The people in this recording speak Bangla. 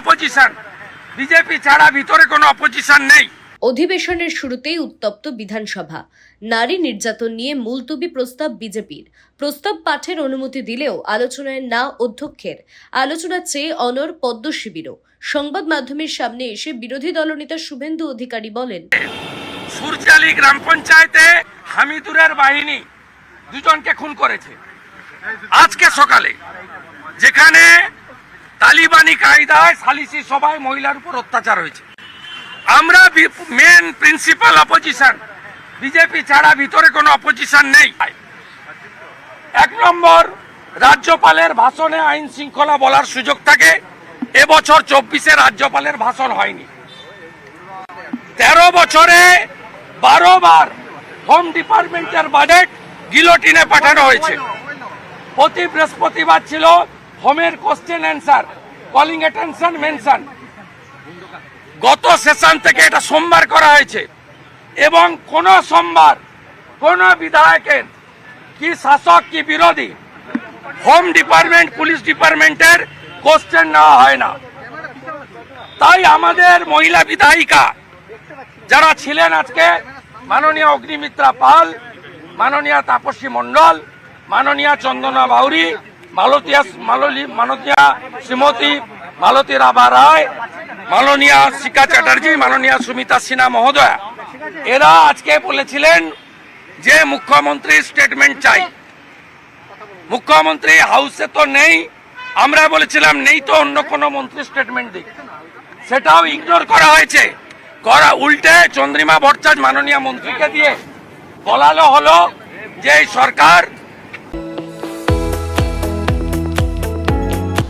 অপোজিশন। বিজেপি ছাড়া ভিতরে কোনো অপোজিশন নেই। অধিবেশনের শুরুতেই উত্তপ্ত বিধানসভা। নারী নির্যাতন নিয়ে মুলতবি প্রস্তাব বিজেপির। প্রস্তাব পাঠের অনুমতি দিলেও আলোচনায় না অধ্যক্ষের। আলোচনা চেয়ে অনর পদ্ম শিবিরও। সংবাদ মাধ্যমের সামনে এসে বিরোধী দলনেতা শুভেন্দু অধিকারী বলেন সূর্যালি গ্রাম পঞ্চায়েতে হামিদুরের বাহিনী দুজনকে খুন করেছে। আজকে সকালে যেখানে তালিবানি কায়দায় সালিসি সভায় মহিলার উপর অত্যাচার হয়েছে। আমরা মেন প্রিন্সিপাল অপোজিশন বিজেপি ছাড়া ভিতরে কোনো অপোজিশন নেই। এক নম্বর, রাজ্যপালের ভাষণে আইন শৃঙ্খলা বলার সুযোগ থাকে। এবছর চব্বিশে রাজ্যপালের ভাষণ হয়নি। তেরো বছরে বারো বার হোম ডিপার্টমেন্টের বাজেট গিলোটিনে পাঠানো হয়েছে। প্রতি বৃহস্পতিবার ছিল হোমের question answer calling attention mention গত সেশন থেকে এটা সোমবার করা হয়েছে। এবং কোন সোমবার কোন বিধায়কের, কি শাসক, কি বিরোধী হোম ডিপার্টমেন্ট পুলিশ ডিপার্টমেন্টের কোশ্চেন নেওয়া হয় না। তাই আমাদের মহিলা বিধায়িকা যারা ছিলেন আজকে, মাননীয় অগ্নিমিত্রা পাল, মাননীয় তাপসী মণ্ডল, মাননীয় চন্দনা বাউরি মালতীয়া, মাললী, মাননীয়া শ্রীমতী মালতী রাভা রায়, মাননীয় শিকা চ্যাটার্জি, মাননীয় সুমিতা সিনহা মহোদয়া। এরা আজকে বলেছিলেন যে মুখ্যমন্ত্রী স্টেটমেন্ট চাই। মুখ্যমন্ত্রী হাউসে তো নেই, আমরা বলেছিলাম নেই তো অন্য কোনো মন্ত্রী স্টেটমেন্ট দিক। সেটাও ইগনোর করা হয়েছে। করা উল্টে চন্দ্রিমা ভট্টাচার্য মাননীয় মন্ত্রীকে দিয়ে বলালো হলো যে সরকার